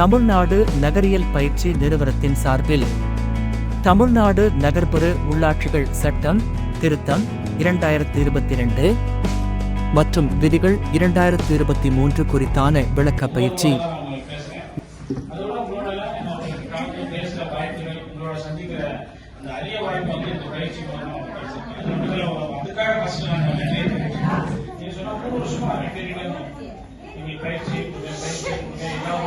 தமிழ்நாடு நகரியல் பயிற்சி நிறுவனத்தின் சார்பில் தமிழ்நாடு நகர்ப்புற உள்ளாட்சிகள் சட்டம் திருத்தம் இரண்டாயிரத்தி இருபத்தி ரெண்டு மற்றும் விதிகள் இரண்டாயிரத்தி இருபத்தி மூன்று குறித்தான விளக்க பயிற்சி. உங்களுக்கு பேசுறேன் அதோட உங்களோட எல்லாம் நான் உங்களுக்கு கலந்து பேசுற வாய்ப்புகள் உங்களோட சந்திக்கிற அந்த அரிய வாய்ப்பு வந்து இந்த பயிற்சி மூலமா உங்களுக்கு கிடைச்சிருக்கு. இதுல அதுக்காக ஃபர்ஸ்ட் நான் நினைக்கிறேன் நீங்க சொன்னா மூணு வருஷமா ரெண்டு நீங்க பயிற்சி கொடுங்க, பயிற்சி கொடுங்க, எல்லாம்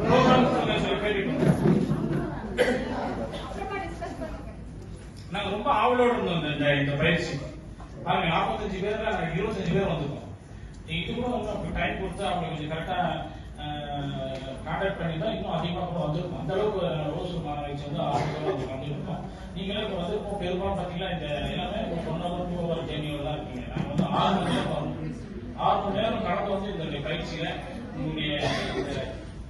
ப்ரோக்ராம் நாங்க ரொம்ப ஆவலோடு இருந்தோம் இந்த- இந்த பயிற்சி. பாருங்க நாற்பத்தஞ்சு பேர்ல நாங்க இருபத்தஞ்சு பேர் வந்திருக்கோம். நீங்க இது கூட வந்து டைம் கொடுத்து அவங்களுக்கு கொஞ்சம் கரெக்டா கான்டாக்ட் பண்ணி தான் இன்னும் அதிகமா கூட வந்திருக்கும். அந்த அளவுக்கு ரோஸ் மாணவர்கள் வந்து ஆர்வத்தோட வந்து வந்திருக்கோம். நீங்களே இப்போ வந்திருக்கோம் பெரும்பாலும் பார்த்தீங்கன்னா இந்த எல்லாமே ஒன் ஹவர் டூ ஹவர் ஜேர்னியோட தான் இருக்கீங்க. நாங்க வந்து ஆறு மணி நேரம் வரணும் ஆறு மணி நேரம் கடந்து வந்து இந்த பயிற்சியில உங்களுடைய இந்த,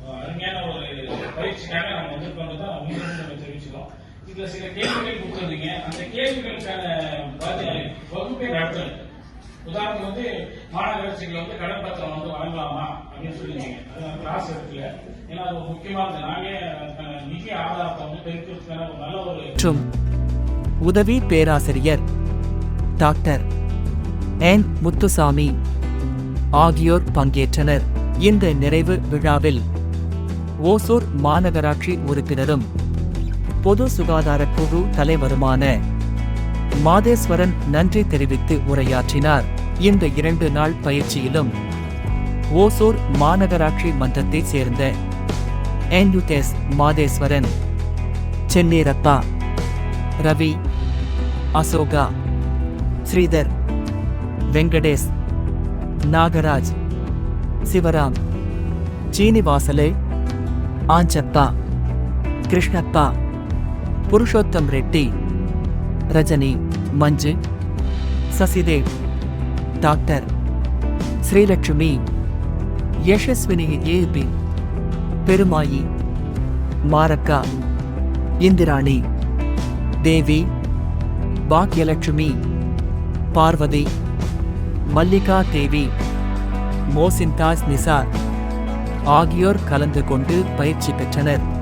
அஹ், அருமையான ஒரு பயிற்சிக்காக நம்ம வந்திருக்கோம் தான் நம்ம தெரிவிச்சுக்கிறோம் இதுல சில கேள்விகள் கொடுத்துருந்தீங்க. அந்த கேள்விகளுக்கான பதில் வகுப்பை நடத்தல் உதாரணம் வந்து மாநகராட்சிகள் வந்து கடன் பத்திரம் வந்து வழங்கலாமா அப்படின்னு சொல்லியிருந்தீங்க. அது கிளாஸ் எடுக்கல. ஏன்னா அது ஒரு முக்கியமானது நானே நிதி ஆதாரத்தை வந்து பெருக்கிறதுக்கான ஒரு நல்ல ஒரு உதவி பேராசிரியர் டாக்டர் என். முத்துசாமி ஆகியோர் பங்கேற்றனர். இந்த நிறைவு விழாவில் ஓசூர் மாநகராட்சி உறுப்பினரும். பொது சுகாதார குழு தலைவருமான மாதேஸ்வரன் நன்றி தெரிவித்து உரையாற்றினார். இந்த இரண்டு நாள் பயிற்சியிலும் ஓசூர் மாநகராட்சி மன்றத்தைச் சேர்ந்த என்யுடெஸ் மாதேஸ்வரன் சென்னீரப்பா ரவி அசோகா ஸ்ரீதர் வெங்கடேஷ் நாகராஜ் சிவராம் சீனிவாசலே ஆஞ்சப்பா கிருஷ்ணப்பா புருஷோத்தம் ரெட்டி ரஜினி மஞ்சு சசிதேவ் டாக்டர் ஸ்ரீலட்சுமி யசஸ்வினி ஏபி பெருமாயி மாரக்கா இந்திராணி தேவி பாக்யலட்சுமி பார்வதி மல்லிகா தேவி மோசின்தாஸ் நிசார் ஆகியோர் கலந்து கொண்டு பயிற்சி பெற்றனர்.